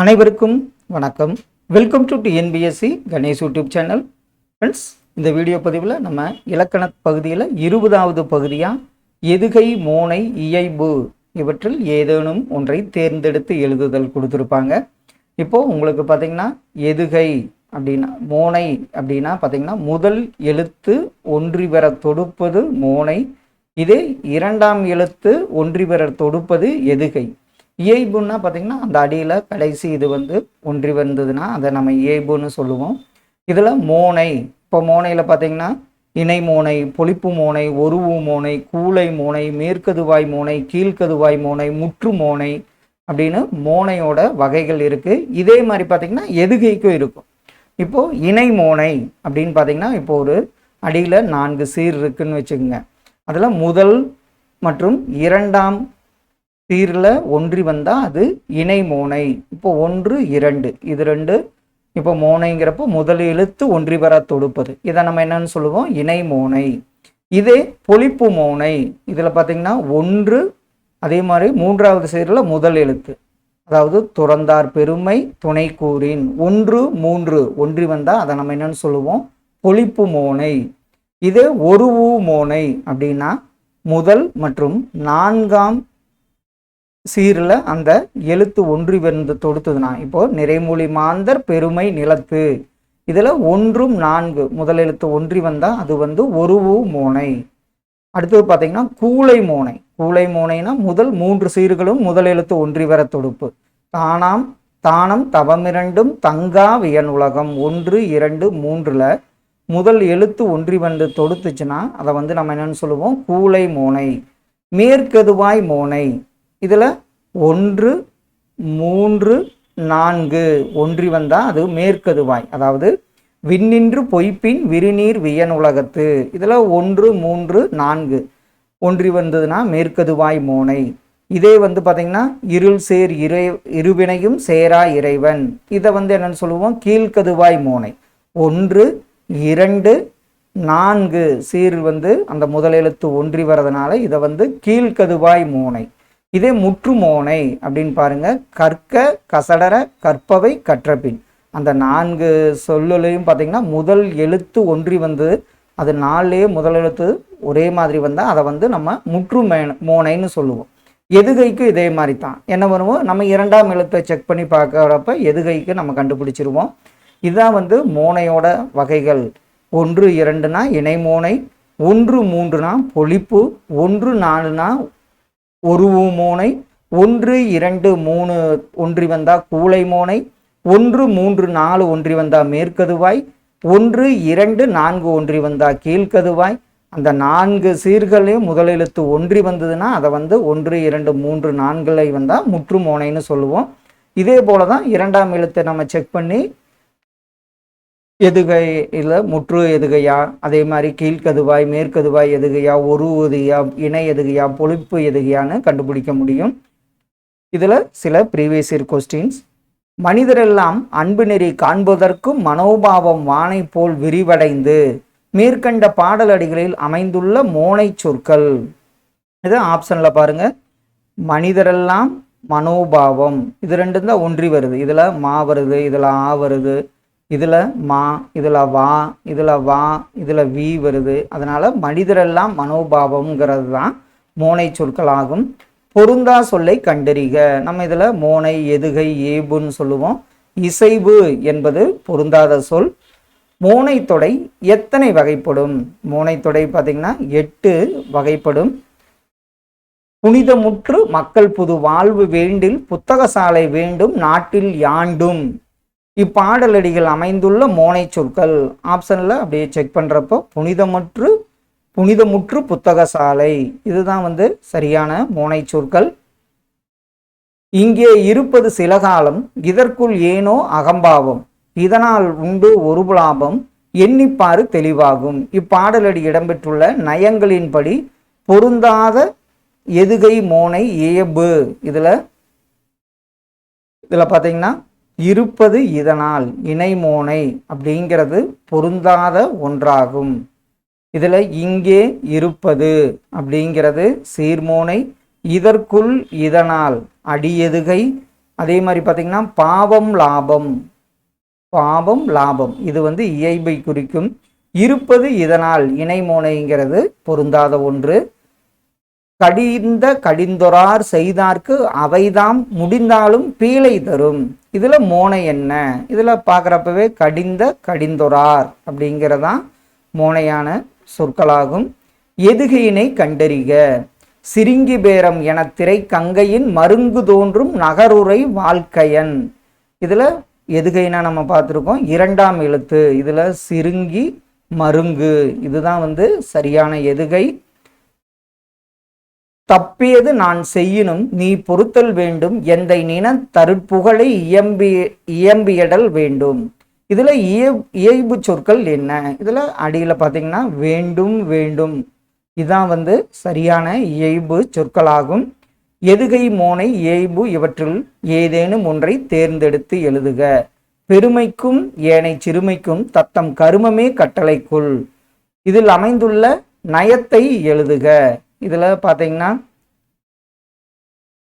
அனைவருக்கும் வணக்கம். Welcome to TNPSC Ganesh YouTube channel friends இந்த வீடியோ பதிவில் நம்ம இலக்கண பகுதியில் இருபதாவது பகுதியாக எதுகை மோனை இயைபு இவற்றில் ஏதேனும் ஒன்றை தேர்ந்தெடுத்து எழுதுதல் கொடுத்துருப்பாங்க. இப்போது உங்களுக்கு பார்த்தீங்கன்னா எதுகை அப்படின்னா மோனை அப்படின்னா பார்த்திங்கன்னா முதல் எழுத்து ஒன்றி வர தொடுப்பது மோனை இதே இரண்டாம் எழுத்து ஒன்றி பெற தொடுப்பது எதுகை. இயைபுன்னா பார்த்தீங்கன்னா அந்த அடியில் கடைசி இது வந்து ஒன்றி வந்ததுன்னா அதை நம்ம இயைபுன்னு சொல்லுவோம். இதில் மோனை இப்போ மோனையில் பார்த்தீங்கன்னா இணை மோனை பொழிப்பு மோனை ஒருவு மோனை கூளை மோனை மேற்கதுவாய் மோனை கீழ்கதுவாய் மோனை முற்று மோனை அப்படின்னு மோனையோட வகைகள் இருக்குது இதே மாதிரி பார்த்தீங்கன்னா எதுகைக்கும் இருக்கும். இப்போது இணை மோனை அப்படின்னு பார்த்தீங்கன்னா இப்போ ஒரு அடியில் நான்கு சீர் இருக்குன்னு வச்சுக்கோங்க. அதில் முதல் மற்றும் இரண்டாம் சீரில் ஒன்றி வந்தால் அது இணை மோனை. இப்போ ஒன்று இரண்டு. இது ரெண்டு. இப்போ மோனைங்கிறப்போ முதல் எழுத்து ஒன்றி வர தொடுப்பது. இதை நம்ம என்னன்னு சொல்லுவோம்? இணை மோனை. இதே பொலிப்பு மோனை. இதில் பார்த்தீங்கன்னா ஒன்று அதே மாதிரி மூன்றாவது சீரில் முதல் எழுத்து. அதாவது துறந்தார் பெருமை துணை கூறின். ஒன்று மூன்று ஒன்றி வந்தால் அதை நம்ம என்னன்னு சொல்லுவோம்? பொலிப்பு மோனை. இது ஒரு ஊ மோனை அப்படின்னா முதல் மற்றும் நான்காம் சீரில் அந்த எழுத்து ஒன்று வந்து தொடுத்ததுனா இப்போ நிறைமொழி மாந்தர் பெருமை நிலத்து. இதில் ஒன்றும் நான்கு முதல் எழுத்து ஒன்றி வந்தால் அது வந்து ஒரு ஊ மோனை. அடுத்தது பார்த்தீங்கன்னா கூளை மோனை. கூளை மோனைனா முதல் மூன்று சீர்களும் முதல் எழுத்து ஒன்றி வர தொடுப்பு. தானாம் தானம் தவமிரண்டும் தங்கா வியன் உலகம். ஒன்று இரண்டு மூன்றில் முதல் எழுத்து ஒன்றி வந்து தொடுத்துச்சுன்னா அதை வந்து நம்ம என்னென்னு சொல்லுவோம்? கூளை மோனை. மேற்கெதுவாய் மோனை. இதில் ஒன்று மூன்று நான்கு. ஒன்றி வந்தால் அது மேற்கதுவாய். அதாவது விண்ணின்று பொய்ப்பின் விரிநீர் வியன் உலகத்து இதில் ஒன்று மூன்று நான்கு. ஒன்றி வந்ததுன்னா மேற்கதுவாய் மோனை. இதே வந்து பார்த்திங்கன்னா இருள் சேர் இறை இருவினையும் சேரா இறைவன். இதை வந்து என்னென்னு சொல்லுவோம்? கீழ்கதுவாய் மோனை. ஒன்று இரண்டு நான்கு. சீர் வந்து அந்த முதல் எழுத்து ஒன்றி வரதுனால இதை வந்து கீழ்கதுவாய் மூனை. இதே முற்றுமோனை அப்படின்னு பாருங்க. கற்க கசடர கற்பவை கற்றபின். அந்த நான்கு சொல்லுலையும் பார்த்தீங்கன்னா முதல் எழுத்து ஒன்றி வந்து அது நாலே முதல் எழுத்து ஒரே மாதிரி வந்தால் அதை வந்து நம்ம முற்று மே மோனைன்னு சொல்லுவோம். எதுகைக்கும் இதே மாதிரி தான் என்ன பண்ணுவோம்? நம்ம இரண்டாம் எழுத்தை செக் பண்ணி பார்க்குறப்ப எதுகைக்கு நம்ம கண்டுபிடிச்சிருவோம். இதுதான் வந்து மோனையோட வகைகள். ஒன்று இரண்டுனா இணைமோனை ஒன்று மூன்றுனா பொழிப்பு ஒன்று நாலுனா ஒரு மூனை ஒன்று இரண்டு மூணு ஒன்றி வந்தால் கூளை மோனை ஒன்று மூன்று நாலு ஒன்றி வந்தால் மேற்கதுவாய் ஒன்று இரண்டு நான்கு ஒன்றி வந்தால் கீழ்கதுவாய். அந்த நான்கு சீர்களையும் முதலெழுத்து ஒன்றி வந்ததுன்னா அதை வந்து ஒன்று இரண்டு மூன்று நான்களை வந்தால் முற்று மோனைன்னு சொல்லுவோம். இதே போல தான் இரண்டாம் எழுத்தை நம்ம செக் பண்ணி எதுகையில் முற்று எதுகையா? அதே மாதிரி கீழ்கதுவாய் மேற்கதுவாய் எதுகையா? ஒரு எதுகையா? இணை எதுகையா? பொழிப்பு எதுகையான்னு கண்டுபிடிக்க முடியும். இதில் சில ப்ரீவியஸ் இயர் கொஸ்டின்ஸ் மனிதரெல்லாம் அன்பு நெறி காண்பதற்கும் மனோபாவம் வானை போல் விரிவடைந்து மேற்கண்ட பாடலடிகளில் அமைந்துள்ள மோனை சொற்கள். இது ஆப்ஷனில் பாருங்க. மனிதரெல்லாம் மனோபாவம். இது ரெண்டும் தான் ஒன்றி வருது. இதில் மா வருது இதில் ஆ வருது. இதில் மா இதில் வா இதில் வா இதில் வி வருது. அதனால் மனிதரெல்லாம் மனோபாவம்ங்கிறது தான் மோனை சொற்களாகும். பொருந்தா சொல்லை கண்டறிக. நம்ம இதில் மோனை எதுகை ஏபுன்னு சொல்லுவோம். இசைவு என்பது பொருந்தாத சொல். மோனை எத்தனை வகைப்படும்? மோனை பார்த்திங்கன்னா எட்டு வகைப்படும். புனிதமுற்று மக்கள் புது வாழ்வு வேண்டில் புத்தகசாலை வேண்டும் நாட்டில் யாண்டும். இப்பாடலடிகள் அமைந்துள்ள மோனை சொற்கள். ஆப்ஷனில் அப்படியே செக் பண்ணுறப்போ புனிதமற்று புனிதமுற்று புத்தக சாலை இதுதான் வந்து சரியான மோனை சொற்கள். இங்கே இருப்பது சில காலம் இதற்குள் ஏனோ அகம்பாவம். இதனால் உண்டு ஒரு லாபம் எண்ணிப்பாறு தெளிவாகும். இப்பாடலடி இடம்பெற்றுள்ள நயங்களின்படி பொருந்தாத எதுகை மோனை ஏபு. இதில் இதில் பார்த்தீங்கன்னா இருப்பது இதனால் இணைமோனை அப்படிங்கிறது பொருந்தாத ஒன்றாகும். இதில் இங்கே இருப்பது அப்படிங்கிறது சீர்மோனை இதற்குள் இதனால் அடியெதுகை. அதே மாதிரி பார்த்தீங்கன்னா பாவம் லாபம். பாவம் லாபம். இது வந்து இயல்பை குறிக்கும். இருப்பது இதனால் இணைமோனைங்கிறது பொருந்தாத ஒன்று. கடிந்த கடிந்தொரார் செய்தார்க்கு அவைதாம் முடிந்தாலும் பீழை தரும். இதில் மோனை என்ன? இதில் பார்க்குறப்பவே கடிந்த கடிந்தொரார் அப்படிங்கிறதான் மோனையான சொற்களாகும். எதுகையினை கண்டறிக? சிரிங்கி பேரம் என திரை கங்கையின் மருங்கு தோன்றும் நகருரை வாழ்க்கையன். இதில் எதுகைனா நம்ம பார்த்துருக்கோம். இரண்டாம் எழுத்து. இதில் சிருங்கி மருங்கு. இதுதான் வந்து சரியான எதுகை தப்பியது நான் செய்யினும் நீ பொறுத்தல் வேண்டும் எந்தை நின தருட்புகழை இயம்பி இயம்பியடல் வேண்டும். இதில் இய இயல்பு சொற்கள் என்ன? இதில் அடியில் பார்த்தீங்கன்னா வேண்டும் வேண்டும். இதான் வந்து சரியான இயல்பு சொற்களாகும். எதுகை மோனை இயல்பு இவற்றில் ஏதேனும் ஒன்றை தேர்ந்தெடுத்து எழுதுக. பெருமைக்கும் ஏனை சிறுமைக்கும் தத்தம் கருமமே கட்டளைக்குள். இதில் அமைந்துள்ள நயத்தை எழுதுக. இதில் பார்த்தீங்கன்னா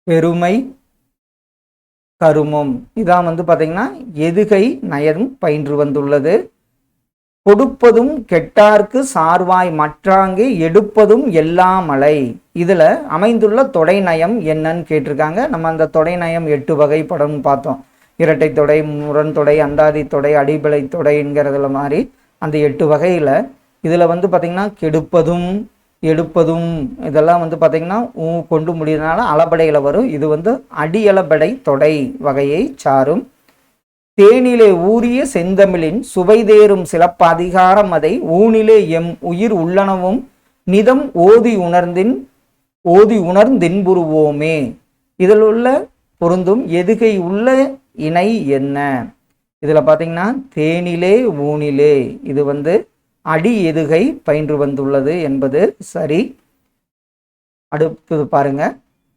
பெருமை கருமம். இதான் வந்து பார்த்தீங்கன்னா எதுகை நயரும் பயின்று வந்துள்ளது. கொடுப்பதும் கெட்டார்க்கு சார்வாய் மற்றாங்கே எடுப்பதும் எல்லாமலை இதில் அமைந்துள்ள தொடை நயம் என்னன்னு கேட்டிருக்காங்க. நம்ம அந்த தொடை நயம் எட்டு வகைப்படம் பார்த்தோம். இரட்டை தொடை முரண்தொடை அந்தாதி தொடை அடிப்படை தொடைங்கிறதுல மாதிரி அந்த எட்டு வகையில் இதில் வந்து பார்த்திங்கன்னா கெடுப்பதும் எடுப்பதும் இதெல்லாம் வந்து பார்த்திங்கன்னா ஊ கொண்டு முடியறதுனால அளபடையில் வரும். இது வந்து அடியளபடை தொடை வகையை சாரும். தேனிலே ஊறிய செந்தமிழின் சுவைதேறும் சிலப்பதிகாரம் அதை ஊனிலே எம் உயிர் உள்ளனவும் நிதம் ஓதி உணர்ந்தின் ஓதி உணர்ந்தின்புருவோமே இதில் உள்ள பொருந்தும் எதுகை உள்ள இணை என்ன? இதில் பார்த்தீங்கன்னா தேனிலே ஊனிலே இது வந்து அடி எதுகை பயின்று வந்துள்ளது என்பது சரி. அடுத்தது பாருங்க.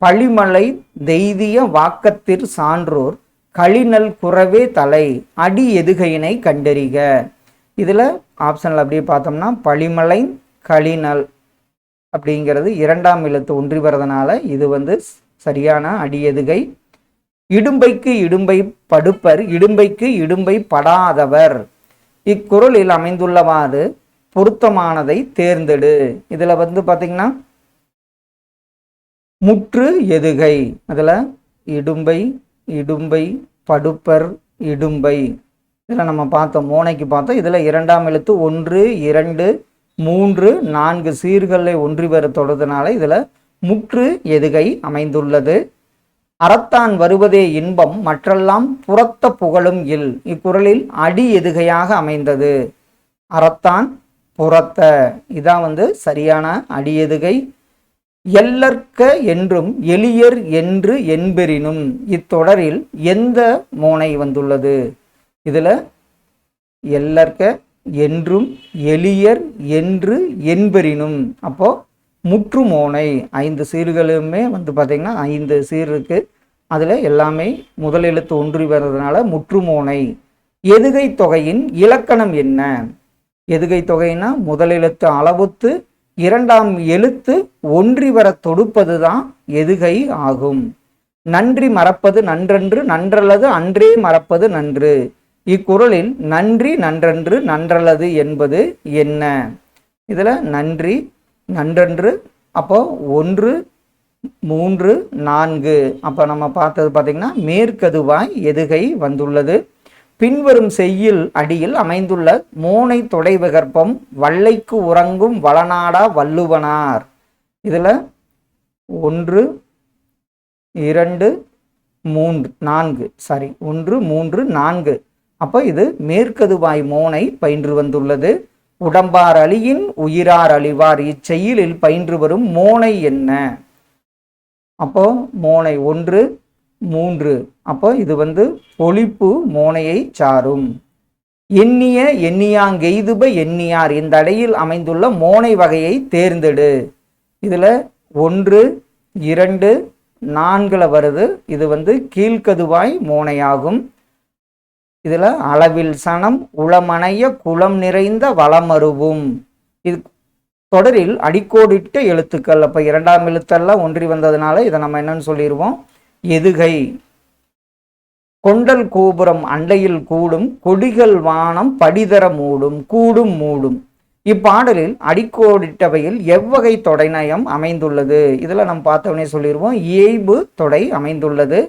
பழிமலை தெய்திய வாக்கத்திற் சான்றோர் களிநல் குறவே தலை அடி எதுகையினை கண்டறிக. இதில் ஆப்ஷனில் அப்படியே பார்த்தோம்னா பழிமலை களிநல் அப்படிங்கிறது இரண்டாம் எழுத்து ஒன்றி வரதுனால இது வந்து சரியான அடி எதுகை. இடும்பைக்கு இடும்பை படுப்பர் இடும்பைக்கு இடும்பை படாதவர். இக்குறளில் அமைந்துள்ளவாறு பொருத்தமானதை தேர்ந்தெடு. இதில் வந்து பார்த்தீங்கன்னா முற்று எதுகை. அதில் இடும்பை இடும்பை படுப்பர் இடும்பை. இதில் நம்ம பார்த்தோம் மோனைக்கு பார்த்தோம். இதில் இரண்டாம் எழுத்து ஒன்று இரண்டு மூன்று நான்கு சீர்களை ஒன்றி பெற தொடர்றதுனால இதில் முற்று எதுகை அமைந்துள்ளது. அறத்தான் வருவதே இன்பம் மற்றெல்லாம் புறத்த புகழும் இல். இக்குறளில் அடி எதுகையாக அமைந்தது? அறத்தான் புறத்த. இதான் வந்து சரியான அடி எதுகை? எல்லற்க என்றும் எளியர் என்று என்பெறினும் இத்தொடரில் எந்த மோனை வந்துள்ளது? இதில் எல்லற்க என்றும் எளியர் என்று என்பெறினும் அப்போ முற்றுமோனை ஐந்து சீர்களுமே வந்து பார்த்திங்கன்னா ஐந்து சீர் இருக்கு. அதில் எல்லாமே முதல் எழுத்து ஒன்றி வர்றதுனால முற்றுமோனை. எதுகை தொகையின் இலக்கணம் என்ன? எதுகை தொகைனா முதல் எழுத்து அளவுத்து இரண்டாம் எழுத்து ஒன்றி வர தொடுப்பது தான் எதுகை ஆகும். நன்றி மறப்பது நன்றன்று நன்றல்லது அன்றே மறப்பது நன்று. இக்குறளில் நன்றி நன்றன்று நன்றல்லது என்பது என்ன? இதில் நன்றி நன்றன்று அப்போ ஒன்று மூன்று நான்கு. அப்போ நம்ம பார்த்தது பார்த்திங்கன்னா மேற்கதுவாய் எதுகை வந்துள்ளது. பின்வரும் செய்யில் அடியில் அமைந்துள்ள மோனை தொடை விகற்பம் வள்ளைக்கு உறங்கும் வளநாடா வள்ளுவனார். இதில் ஒன்று இரண்டு மூன்று நான்கு. சாரி ஒன்று மூன்று நான்கு. அப்போ இது மேற்கதுவாய் மோனை பயின்று வந்துள்ளது. உடம்பார் அழியின் உயிரார் அழிவார் இச்செயலில் பயின்று வரும் மோனை என்ன? அப்போ மோனை ஒன்று மூன்று. அப்போ இது வந்து பொழிப்பு மோனையை சாரும். எண்ணிய எண்ணியாங்கெய்துப எண்ணியார். இந்த அடையில் அமைந்துள்ள மோனை வகையை தேர்ந்தெடு. இதில் ஒன்று இரண்டு நான்கில் வருது. இது வந்து கீழ்கதுவாய் மோனையாகும். இதில் அளவில் சனம் உளமனைய குளம் நிறைந்த வளமருவும். இது தொடரில் அடிக்கோடிட்ட எழுத்துக்கள். அப்போ இரண்டாம் எழுத்தெல்லாம் ஒன்றி வந்ததுனால இதை நம்ம என்னன்னு சொல்லிடுவோம் எதுகை. கொண்டல் கோபுரம் அண்டையில் கூடும் கொடிகள் வானம் படிதர மூடும் கூடும் மூடும். இப்பாடலில் அடிக்கோடிட்டவையில் எவ்வகை தொடைநயம் அமைந்துள்ளது? இதில் நம்ம பார்த்தவனே சொல்லிடுவோம் இயல்பு தொடை அமைந்துள்ளது.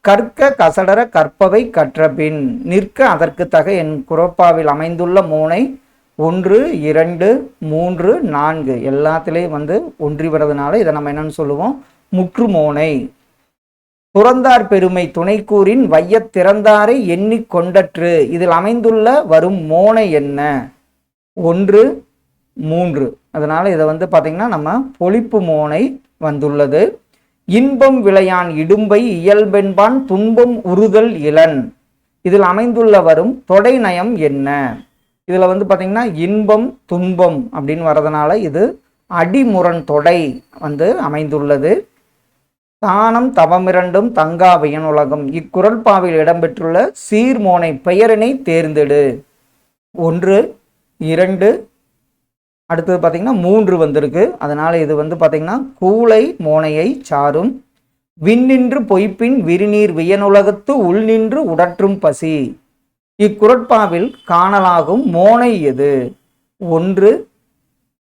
கற்க கசடர கற்பவை கற்றபின் நிற்க அதற்கு தக என் குரப்பாவில் அமைந்துள்ள மூனை ஒன்று இரண்டு மூன்று நான்கு. எல்லாத்துலேயும் வந்து ஒன்றி வரதுனால இதை நம்ம என்னன்னு சொல்லுவோம்? முற்றுமோனை. துறந்தார் பெருமை துணைக்கூறின் வையத் திறந்தாரை எண்ணி கொண்டற்று. இதில் அமைந்துள்ள வரும் மோனை என்ன? ஒன்று மூன்று. அதனால இதை வந்து பார்த்தீங்கன்னா நம்ம பொழிப்பு மோனை வந்துள்ளது. இன்பம் விளையான் இடும்பை இயல்பென்பான் துன்பம் உறுதல் இளன். இதில் அமைந்துள்ள வரும் தொடை நயம் என்ன? இதில் வந்து பார்த்திங்கன்னா இன்பம் துன்பம் அப்படின்னு வரதுனால இது அடிமுரண் தொடை வந்து அமைந்துள்ளது. தானம் தவமிரண்டும் தங்காவையன் உலகம் இக்குரல்பாவில் இடம்பெற்றுள்ள சீர்மோனை பெயரினை தேர்ந்தெடு. ஒன்று இரண்டு அடுத்தது பார்த்திங்கன்னா மூன்று வந்திருக்கு. அதனால் இது வந்து பார்த்திங்கன்னா கூளை மோனையை சாரும். விண்ணின்று பொய்ப்பின் விரிநீர் வியனுலகத்து உள்நின்று உடற்றும் பசி. இக்குரட்பாவில் காணலாகும் மோனை எது? ஒன்று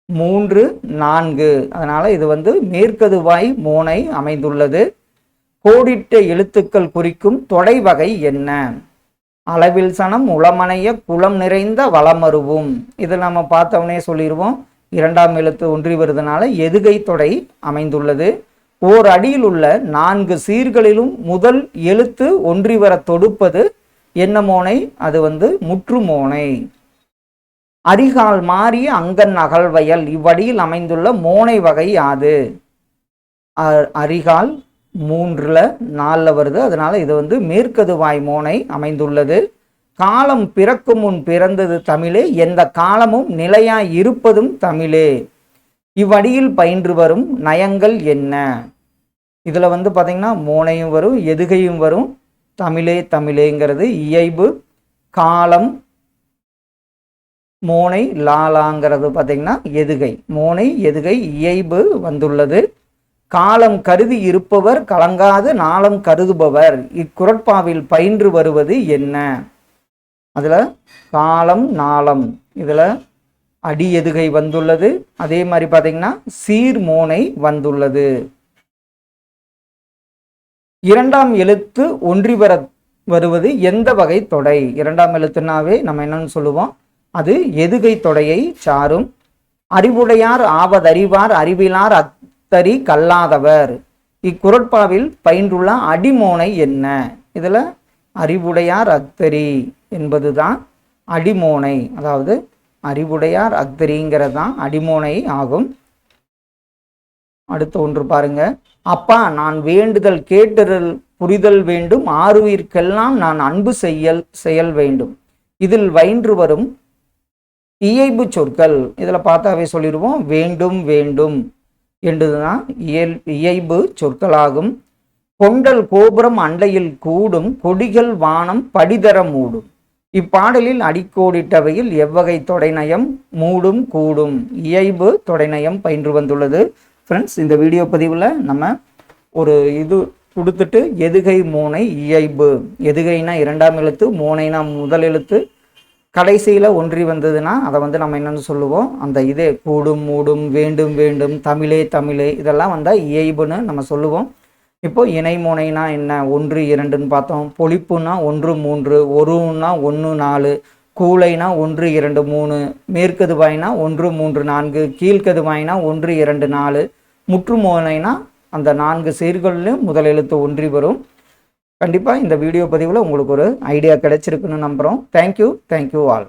மூன்று நான்கு. அதனால் இது வந்து மேற்கதுவாய் மோனை அமைந்துள்ளது. கோடிட்ட எழுத்துக்கள் குறிக்கும் தொடை வகை என்ன? அளவில் சனம் உளமனைய குளம் நிறைந்த வளமருவும். இதில் நம்ம பார்த்தவனே சொல்லிடுவோம் இரண்டாம் எழுத்து ஒன்றி வருதுனால எதுகை தொடை அமைந்துள்ளது. ஓர் அடியில் உள்ள நான்கு சீர்களிலும் முதல் எழுத்து ஒன்றி வர தொடுப்பது என்ன மோனை? அது வந்து முற்றுமோனை அரிகால் மாறிய அங்கன் அகழ்வயல் இவ்வடியில் அமைந்துள்ள மோனை வகை யாது? அரிகால் மூன்றில் நாலில் வருது. அதனால் இது வந்து மேற்கதுவாய் மோனை அமைந்துள்ளது. காலம் பிறக்கும் முன் பிறந்தது தமிழே. எந்த காலமும் நிலையாய் இருப்பதும் தமிழே. இவ்வடியில் பயின்று வரும் நயங்கள் என்ன? இதில் வந்து பார்த்திங்கன்னா மோனையும் வரும் எதுகையும் வரும். தமிழே தமிழேங்கிறது இயைபு காலம் மோனை லாலாங்கிறது பார்த்தீங்கன்னா எதுகை. மோனை எதுகை இயைபு வந்துள்ளது. காலம் கருதி இருப்பவர் கலங்காது நாளம் கருதுபவர். இக்குரட்பாவில் பயின்று வருவது என்ன? அதில் காலம் நாளம். இதில் அடி எதுகை வந்துள்ளது? அதே மாதிரி பார்த்தீங்கன்னா சீர்மோனை வந்துள்ளது. இரண்டாம் எழுத்து ஒன்றி வர வருவது எந்த வகை தொடை? இரண்டாம் எழுத்துனாவே நம்ம என்னன்னு சொல்லுவோம்? அது எதுகை தொடையை சாரும். அறிவுடையார் ஆவதறிவார் அறிவிலார் தறி கல்லாதவர். இக்குரட்பாவில் பயின்றுள்ள அடிமோனை என்ன? இதில் அறிவுடையார் அத்தரி என்பதுதான் அடிமோனை. அதாவது அறிவுடையார் அக்தரிங்கிறது தான் அடிமோனை ஆகும். அடுத்து ஒன்று பாருங்க. அப்பா நான் வேண்டுதல் கேட்டுதல் புரிதல் வேண்டும். ஆறுயிர்க்கெல்லாம் நான் அன்பு செய்யல் செயல் வேண்டும். இதில் வயின்று வரும் இயைபு சொற்கள். இதில் பார்த்தாவே சொல்லிடுவோம் வேண்டும் வேண்டும். என்றுதான் இயல் இயைபு சொற்களாகும். கொண்டல் கோபுரம் அண்டையில் கூடும் கொடிகள் வானம் படிதர மூடும். இப்பாடலில் அடிக்கோடிட்டவையில் எவ்வகை தொடைநயம் மூடும் கூடும். இயைபு தொடைநயம் பயின்று வந்துள்ளது. ஃப்ரெண்ட்ஸ் இந்த வீடியோ பதிவில் நம்ம ஒரு இது கொடுத்துட்டு எதுகை மூனை இயைபு. எதுகைனா இரண்டாம் எழுத்து மூனைனா முதல் எழுத்து. கடைசியில் ஒன்றி வந்ததுன்னா அதை வந்து நம்ம என்னென்னு சொல்லுவோம்? அந்த இதே கூடும் மூடும் வேண்டும் வேண்டும் தமிழே தமிழே இதெல்லாம் வந்தால் இயைபுன்னு நம்ம சொல்லுவோம். இப்போ இணை முனைனா என்ன? ஒன்று இரண்டுன்னு பார்த்தோம். பொழிப்புனா ஒன்று மூன்று ஒருன்னா ஒன்று நாலு கூலைனா ஒன்று இரண்டு மூணு மேற்கதுவாய்னா ஒன்று மூன்று நான்கு கீழ்கதுவாய்னா ஒன்று இரண்டு நாலு முற்றுமோனைனா அந்த நான்கு சீர்களிலும் முதல் எழுத்து ஒன்றி வரும். கண்டிப்பாக இந்த வீடியோ பதிவில் உங்களுக்கு ஒரு ஐடியா கிடைச்சிருக்குன்னு நம்புகிறோம் தேங்க்யூ தேங்க்யூ ஆல்